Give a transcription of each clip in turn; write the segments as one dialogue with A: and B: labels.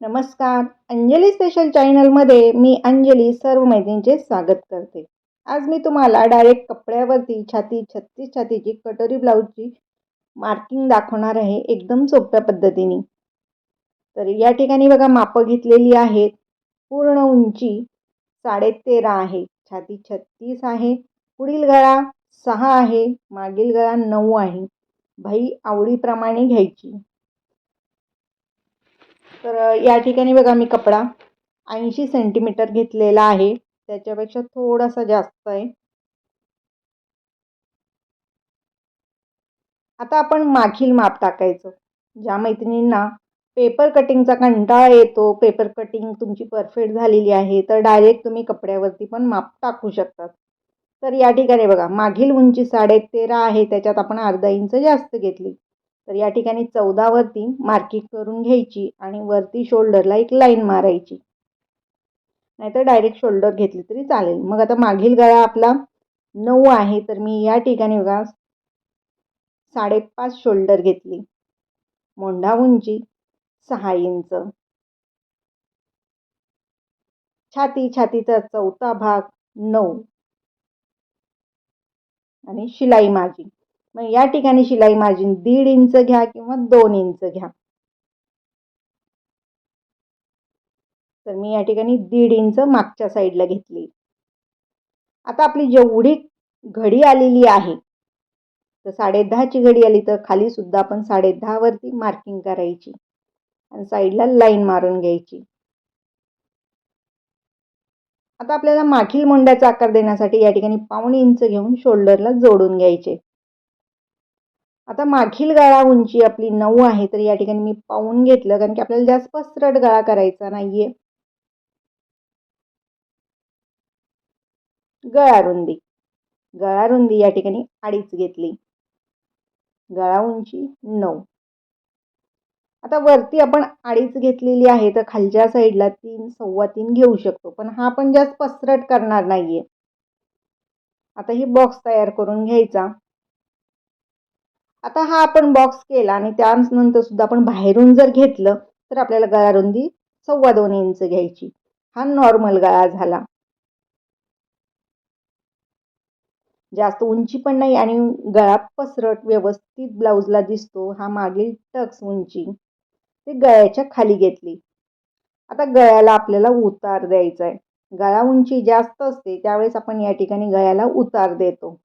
A: नमस्कार. अंजली स्पेशल चॅनलमध्ये मी अंजली सर्व मैत्रिणींचे स्वागत करते. आज मी तुम्हाला डायरेक्ट कपड्यावरती छाती छत्तीस छातीची कटोरी ब्लाऊजची मार्किंग दाखवणार आहे एकदम सोप्या पद्धतीने. तर या ठिकाणी बघा मापं घेतलेली आहेत पूर्ण उंची साडे तेरा आहे. छाती छत्तीस आहे. पुढील गळा सहा आहे. मागील गळा नऊ आहे. भाई आवडीप्रमाणे घ्यायची. तर या ठिकाणी बघा मी कपडा ऐंशी सेंटीमीटर घेतलेला आहे. त्याच्यापेक्षा थोडासा जास्त आहे. आता आपण मागील माप टाकायचं. ज्या मैत्रिणींना पेपर कटिंगचा कंटाळा येतो पेपर कटिंग तुमची परफेक्ट झालेली आहे तर डायरेक्ट तुम्ही कपड्यावरती पण माप टाकू शकतात. तर या ठिकाणी बघा मागील उंची साडे तेरा आहे त्याच्यात आपण अर्धा इंच जास्त घेतली. तर या ठिकाणी चौदावरती मार्किंग करून घ्यायची आणि वरती शोल्डरला एक लाईन मारायची. नाहीतर डायरेक्ट शोल्डर घेतली तरी चालेल. मग आता मागील गळा आपला नऊ आहे तर मी या ठिकाणी बघा साडेपाच शोल्डर घेतली. मोंढा उंची सहा इंच. छाती छातीचा चौथा भाग नऊ. आणि शिलाई माझी. मग या ठिकाणी शिलाई मार्जिन दीड इंच घ्या किंवा दोन इंच घ्या. तर मी या ठिकाणी दीड इंच मागच्या साईडला घेतली. आता आपली जेवढी घडी आलेली आहे तर साडे दहाची घडी आली तर खाली सुद्धा आपण साडे वरती मार्किंग करायची आणि साईडला लाईन मारून घ्यायची. आता आपल्याला मागील मोंड्याचा आकार देण्यासाठी या ठिकाणी पाऊण इंच घेऊन शोल्डरला जोडून घ्यायचे. आता मागील गळा उंची आपली नऊ आहे तर या ठिकाणी मी पाहून घेतलं कारण की आपल्याला जास्त पसरट गळा करायचा नाहीये. गळा रुंदी. गळा रुंदी या ठिकाणी अडीच घेतली. गळा उंची नऊ. आता वरती आपण अडीच घेतलेली आहे तर खालच्या साईडला तीन सव्वा तीन घेऊ शकतो पण हा आपण जास्त पसरट करणार नाहीये. आता ही बॉक्स तयार करून घ्यायचा. आता हा आपण बॉक्स केला आणि त्यानंतर सुद्धा आपण बाहेरून जर घेतलं तर आपल्याला गळा रुंदी सव्वा दोन इंच घ्यायची. हा नॉर्मल गळा झाला. जास्त उंची पण नाही आणि गळा पसरट व्यवस्थित ब्लाऊजला दिसतो. हा मागील टक्स उंची. ते गळ्याच्या खाली घेतली. आता गळ्याला आपल्याला उतार द्यायचा आहे गळा उंची जास्त असते त्यावेळेस आपण या ठिकाणी गळ्याला उतार देतो.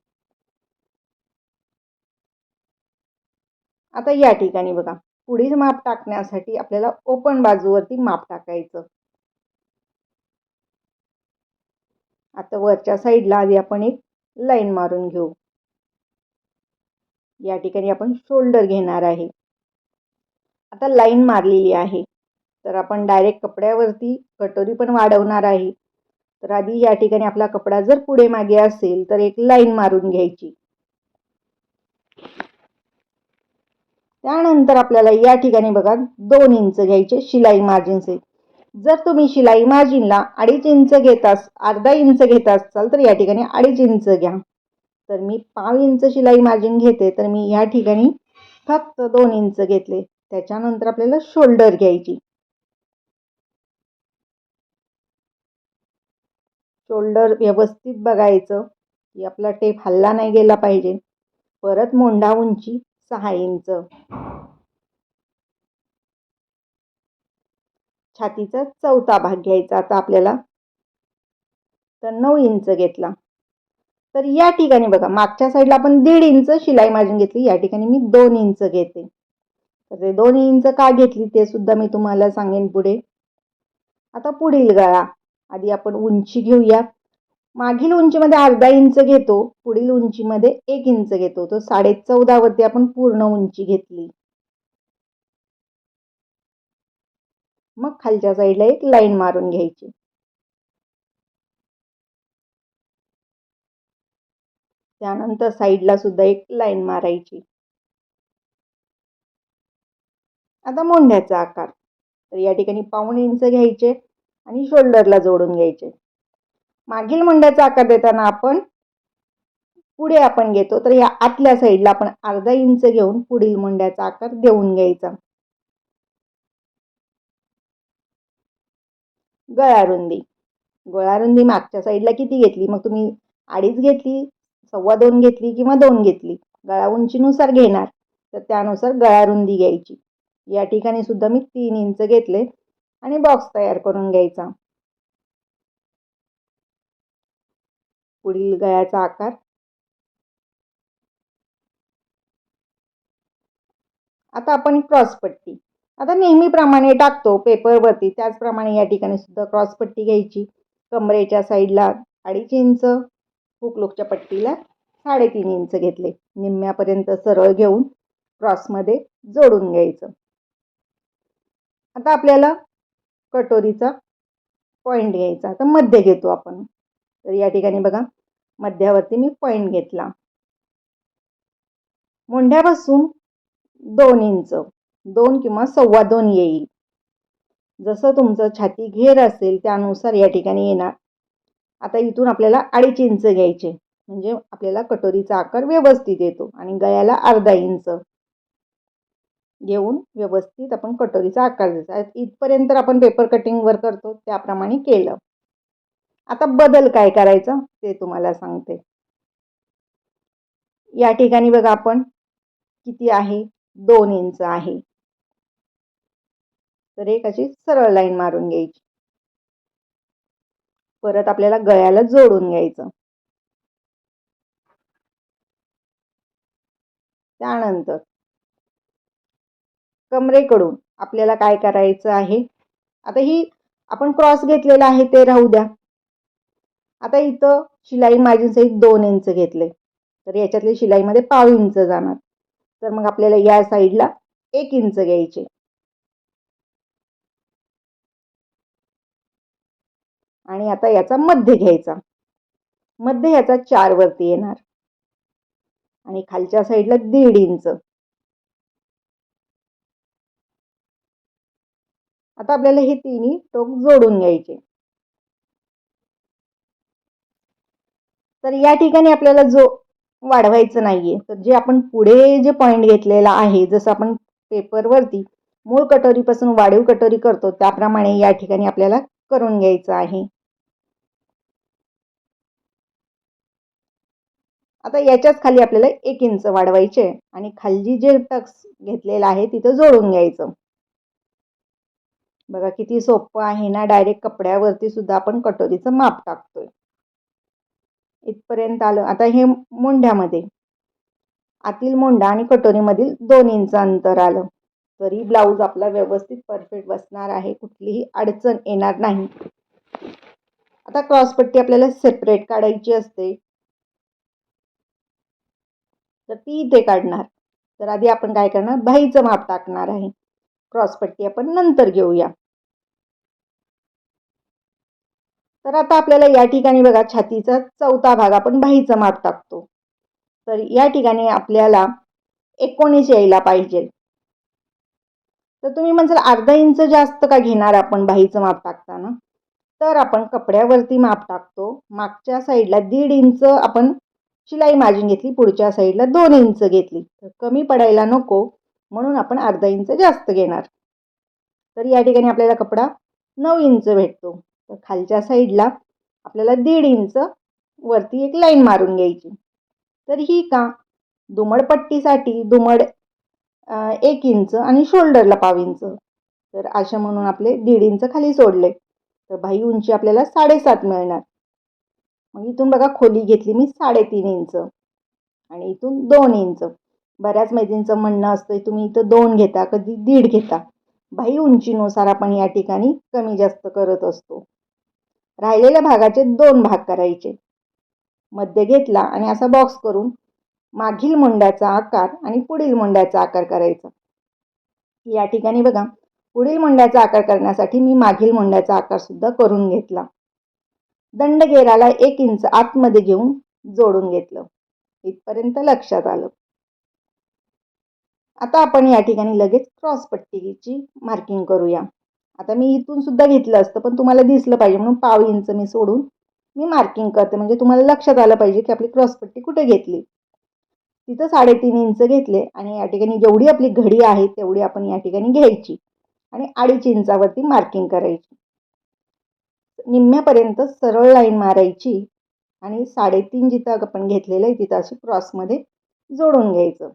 A: आता या ठिकाणी बघा. पुढील माप टाकण्यासाठी आपल्याला ओपन बाजूवरती माप टाकायचं. आता वरच्या साईडला आधी आपण एक लाईन मारून घेऊ. या ठिकाणी आपण शोल्डर घेणार आहे. आता लाईन मारलेली आहे. तर आपण डायरेक्ट कपड्यावरती कटोरी पण वाढवणार आहे. तर आधी या ठिकाणी आपला कपडा जर पुढे मागे असेल तर एक लाईन मारून घ्यायची. त्यानंतर आपल्याला या ठिकाणी बघा दोन इंच घ्यायचे शिलाई मार्जिनचे. जर तुम्ही शिलाई मार्जिनला अडीच इंच घेतास अर्धा इंच घेत असाल तर या ठिकाणी अडीच इंच घ्या. तर मी पाव इंच शिलाई मार्जिन घेते तर मी या ठिकाणी फक्त दोन इंच घेतले. त्याच्यानंतर आपल्याला शोल्डर घ्यायची. शोल्डर व्यवस्थित बघायचं की आपला टेप हल्ला नाही गेला पाहिजे. परत मोंढा उंची सहा इंच. छातीचा चौथा भाग घ्यायचा आता आपल्याला. तर नऊ इंच घेतला. तर या ठिकाणी बघा मागच्या साईडला आपण दीड इंच शिलाई मार्जिन घेतली या ठिकाणी मी दोन इंच घेते. तर ते दोन इंच का घेतली ते सुद्धा मी तुम्हाला सांगेन पुढे. आता पुढील गळा आधी आपण उंची घेऊया मागील उंचीमध्ये अर्धा इंच घेतो पुढील उंचीमध्ये एक इंच घेतो. तर साडे चौदावरती आपण पूर्ण उंची घेतली. मग खालच्या साईडला एक लाईन मारून घ्यायची. त्यानंतर साईडला सुद्धा एक लाईन मारायची. आता मोंढ्याचा आकार. तर या ठिकाणी पाऊण इंच घ्यायचे आणि शोल्डरला जोडून घ्यायचे. मागील मुंड्याचा आकार देताना आपण पुढे आपण घेतो. तर या आतल्या साईडला आपण अर्धा इंच घेऊन पुढील मुंड्याचा आकार देऊन घ्यायचा. गळारुंदी. गळारुंदी मागच्या साईडला किती घेतली? मग तुम्ही अडीच घेतली सव्वा दोन घेतली किंवा दोन घेतली. गळा उंचीनुसार घेणार. तर त्यानुसार गळारुंदी घ्यायची. या ठिकाणी सुद्धा मी तीन इंच घेतले आणि बॉक्स तयार करून घ्यायचा. पुढील गळ्याचा आकार. आता आपण क्रॉस पट्टी. आता नेहमीप्रमाणे टाकतो पेपरवरती त्याचप्रमाणे या ठिकाणी सुद्धा क्रॉस पट्टी घ्यायची. कमरेच्या साईडला अडीच इंच हुकलोकच्या पट्टीला साडेतीन इंच घेतले. निम्म्यापर्यंत सरळ घेऊन क्रॉसमध्ये जोडून घ्यायचं. आता आपल्याला कटोरीचा पॉईंट घ्यायचा. तर मध्य घेतो आपण. तर या ठिकाणी बघा मध्यावरती मी पॉईंट घेतला. मुंढ्यापासून दोन इंच दोन किंवा सव्वा दोन येईल. जसं तुमचं छाती घेर असेल त्यानुसार या ठिकाणी येणार. आता इथून आपल्याला अडीच इंच घ्यायचे म्हणजे आपल्याला कटोरीचा आकार व्यवस्थित येतो आणि गळ्याला अर्धा इंच. घेऊन व्यवस्थित आपण कटोरीचा आकार द्यायचा इथपर्यंत आपण पेपर कटिंगवर करतो त्याप्रमाणे केलं. आता बदल काय करायचं ते तुम्हाला सांगते. या ठिकाणी बघा आपण किती आहे? दोन इंच आहे. तर एक अशी सरळ लाईन मारून घ्यायची. परत आपल्याला गळ्याला जोडून घ्यायचं. त्यानंतर कमरेकडून आपल्याला काय करायचं आहे? आता ही आपण क्रॉस घेतलेला आहे ते राहू द्या. आता इथं शिलाई माझी सहित दोन इंच घेतले तर याच्यातले शिलाईमध्ये पाव इंच जाणार. तर मग आपल्याला या साईडला एक इंच घ्यायचे. आणि आता याचा मध्य घ्यायचा. मध्य याचा चार वरती येणार. आणि खालच्या साईडला दीड इंच. आता आपल्याला हे तिन्ही टोक जोडून घ्यायचे. तर या ठिकाणी आपल्याला जो वाढवायचं नाहीये तर जे आपण पुढे जे पॉईंट घेतलेला आहे जसं आपण पेपरवरती मूळ कटोरीपासून वाढीव कटोरी करतो त्याप्रमाणे या ठिकाणी आपल्याला करून घ्यायचं आहे. आता याच्याच खाली आपल्याला एक इंच वाढवायचे आणि खाली जे टक्स घेतलेला आहे तिथं जोडून घ्यायचं. बघा किती सोपं आहे ना डायरेक्ट कपड्यावरती सुद्धा आपण कटोरीचं माप टाकतोय. इथपर्यंत आलं. आता हे मोंढ्यामध्ये. आतील मोंढा आणि कटोरीमधील दोन इंच अंतर आलं. तरी ब्लाऊज आपला व्यवस्थित परफेक्ट बसणार आहे. कुठलीही अडचण येणार नाही. आता क्रॉसपट्टी आपल्याला सेपरेट काढायची असते. तर ती इथे काढणार. तर आधी आपण काय करणार? बाईचं माप टाकणार आहे. क्रॉसपट्टी आपण नंतर घेऊया. तर आता आपल्याला या ठिकाणी बघा छातीचा चौथा भाग आपण बाहीचं माप टाकतो. तर या ठिकाणी आपल्याला एकोणीस यायला पाहिजे. तर तुम्ही म्हणजे अर्धा इंच जास्त का घेणार आपण बाहीचं माप टाकताना? तर आपण कपड्यावरती माप टाकतो. मागच्या साईडला दीड इंच आपण शिलाई मार्जिन घेतली पुढच्या साईडला दोन इंच घेतली. तर कमी पडायला नको म्हणून आपण अर्धा इंच जास्त घेणार. तर या ठिकाणी आपल्याला कपडा नऊ इंच भेटतो. तर खालच्या साईडला आपल्याला दीड इंच वरती एक लाईन मारून घ्यायची. तर ही का दुमडपट्टीसाठी दुमड एक इंच आणि शोल्डरला पाव इंच. तर अशा म्हणून आपले दीड इंच खाली सोडले. तर भाई उंची आपल्याला साडेसात मिळणार. मग इथून बघा खोली घेतली मी साडेतीन इंच. आणि इथून दोन इंच. बऱ्याच मैत्रिणींचं म्हणणं असतं तुम्ही इथं दोन घेता कधी दीड घेता. भाई उंचीनुसार आपण या ठिकाणी कमी जास्त करत असतो. राहिलेल्या भागाचे दोन भाग करायचे. मध्य घेतला आणि असा बॉक्स करून मागील मुंड्याचा आकार आणि पुढील मुंड्याचा आकार करायचा. या ठिकाणी बघा पुढील मुंड्याचा आकार करण्यासाठी मी मागील मुंड्याचा आकार सुद्धा करून घेतला. दंडगेराला एक इंच आतमध्ये घेऊन जोडून घेतलं. इथपर्यंत लक्षात आलं. आता आपण या ठिकाणी लगेच क्रॉस पट्टीची मार्किंग करूया. आता मी इथून सुद्धा घेतलं असतं पण तुम्हाला दिसलं पाहिजे. म्हणून पाव इंच मी सोडून मी मार्किंग करते. म्हणजे तुम्हाला लक्षात आलं पाहिजे की आपली क्रॉसपट्टी कुठे घेतली. तिथं साडेतीन इंच घेतले आणि या ठिकाणी जेवढी आपली घडी आहे तेवढी आपण या ठिकाणी घ्यायची आणि अडीच इंचावरती मार्किंग करायची. निम्म्यापर्यंत सरळ लाईन मारायची आणि साडेतीन जिथं आपण घेतलेलं आहे तिथं अशी क्रॉसमध्ये जोडून घ्यायचं.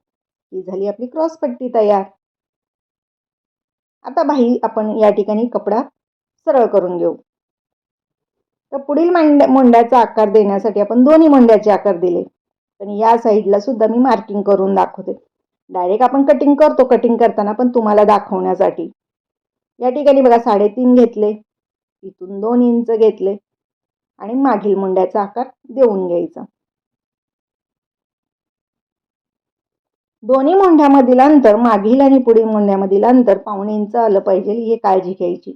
A: ही झाली आपली क्रॉस पट्टी तयार. आता बाही आपण या ठिकाणी कपडा सरळ करून घेऊ. तर पुढील मांड्या मोंड्याचा आकार देण्यासाठी आपण दोन्ही मोंड्याचे आकार दिले. पण या साईडला सुद्धा मी मार्किंग करून दाखवते. डायरेक्ट आपण कटिंग करतो कटिंग करताना पण तुम्हाला दाखवण्यासाठी. या ठिकाणी बघा साडेतीन घेतले. इथून दोन इंच घेतले. आणि मागील मुंड्याचा आकार देऊन घ्यायचा. दोन्ही मोंढ्यामधील अंतर मागील आणि पुढील मुंढ्यामधील अंतर पाऊण इंच आलं पाहिजे हे काळजी घ्यायची.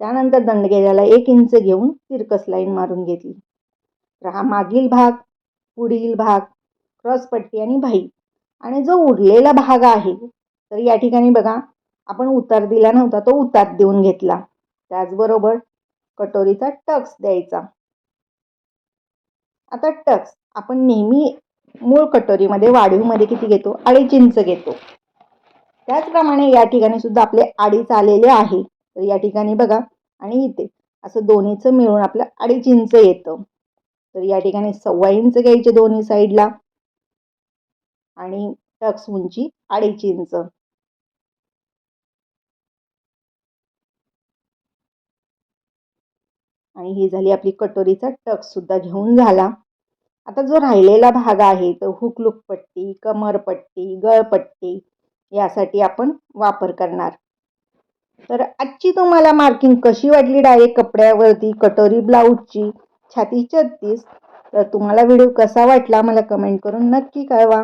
A: त्यानंतर दंडगेऱ्याला एक इंच घेऊन तिरकस लाईन मारून घेतली. तर हा मागील भाग पुढील भाग क्रॉसपट्टी आणि भाई. आणि जो उरलेला भाग आहे तर या ठिकाणी बघा आपण उतार दिला नव्हता तो उतार देऊन घेतला. त्याचबरोबर कटोरीचा टक्स द्यायचा. आता टक्स आपण नेहमी मूळ कटोरीमध्ये वाढीवमध्ये किती घेतो? अडीच इंच घेतो. त्याचप्रमाणे या ठिकाणी सुद्धा आपले अडीच आलेले आहे. तर या ठिकाणी बघा. आणि इथे असं दोन्हीचं मिळून आपलं अडीच इंच येतं. तर या ठिकाणी सव्वा इंच घ्यायचे दोन्ही साईडला. आणि टक्स उंची अडीच इंच. आणि ही झाली आपली कटोरीचा टक्स सुद्धा घेऊन झाला. आता जो राहिलेला भाग आहे तो हुकलुक पट्टी कमरपट्टी गळपट्टी यासाठी आपण वापर करणार. तर आजची तुम्हाला मार्किंग कशी वाटली डायरेक्ट कपड्यावरती? कटोरी ब्लाऊजची छाती छत्तीस तर तुम्हाला व्हिडिओ कसा वाटला? मला कमेंट करून नक्की कळवा.